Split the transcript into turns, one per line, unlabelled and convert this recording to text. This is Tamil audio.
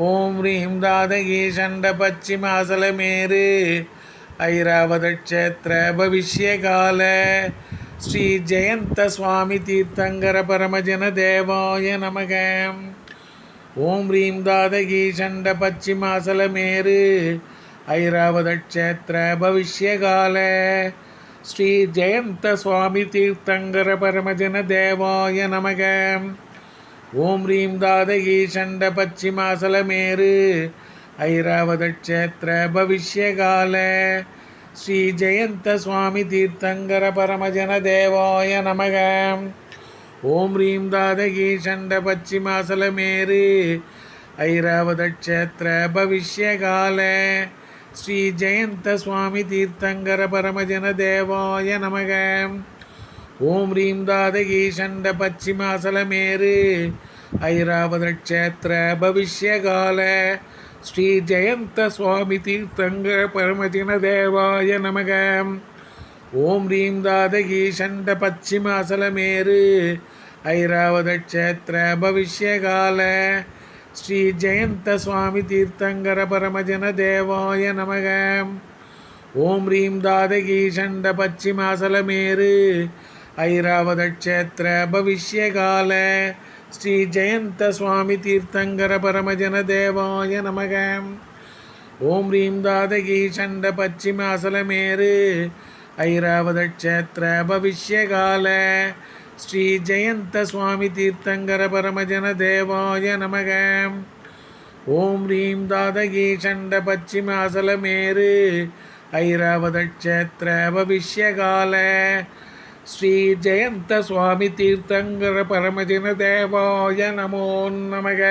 ஓம் ரீம் தாதகி சண்ட பச்சிம அசலமேரு ஐராவத க்ஷேத்திர பவிஷ்யகால. ஸ்ரீ ஜெயந்த சுவாமி தீர்த்தங்கர பரமஜன தேவாய நமக. ஓம் ரீம் தாதகி சண்ட பச்சிம அசலமேரு ஐராவத க்ஷேத்திர பவிஷ்யகால. ஸ்ரீ ஜெயந்த சுவாமி தீர்த்தங்கர பரமஜன தேவாய நமகம் ஓம் ரீம் தாதகி சண்ட பச்சிமாசலமேரு ஐராவத பவிஷ்யகால. ஸ்ரீ ஜெயந்த சுவாமி தீர்த்தங்கர பரமஜன தேவாய நமக. ஓம் ரீம் தாதகி சண்ட பச்சிமாசலமேரு ஐராவத பவிஷ்யகால. ஸ்ரீ ஜெயந்த சுவாமி தீர்த்தங்கர பரமஜன தேவாய நமக. ஓம் ரீம் தாதகி சண்ட பச்சிமாசலமேரு ஐராவத க்ஷேத்திர பவிஷ்யகால ஸ்ரீ ஜெயந்த சுவாமி தீர்த்தங்க பரமஜின தேவாய நமக. ஓம் ரீம் தாதகி சண்ட பச்சிமாசலமேரு ஐராவத க்ஷேத்திர பவிஷ்யகால ஸ்ரீ ஜெயந்த சுவாமி தீர்த்தங்கர பரமஜன தேவாய நமக. ஓம் ரீம் தாதகி சண்ட பச்சிமாசலமேரு ஐராவத க்ஷேத்திர பவிஷ்யகால ஸ்ரீ ஜெயந்த சுவாமி தீர்த்தங்கர பரமஜன தேவாய நமக. ஓம் ரீம் தாதகி சண்ட பச்சிமாசலமேரு ஐராவத க்ஷேத்திர பவிஷ்யகால. ஸ்ரீ ஜெயந்த சுவாமி தீர்த்தங்கர பரமஜன தேவாய நமக. ஓம் ரீம் தாதகி சண்ட பச்சிமாசலமேரு ஐராவத க்ஷேத்திர பவிஷ்யகால. ஸ்ரீ ஜெயந்த சுவாமி தீர்த்தங்கர பரமஜன தேவாய நமோ நமக.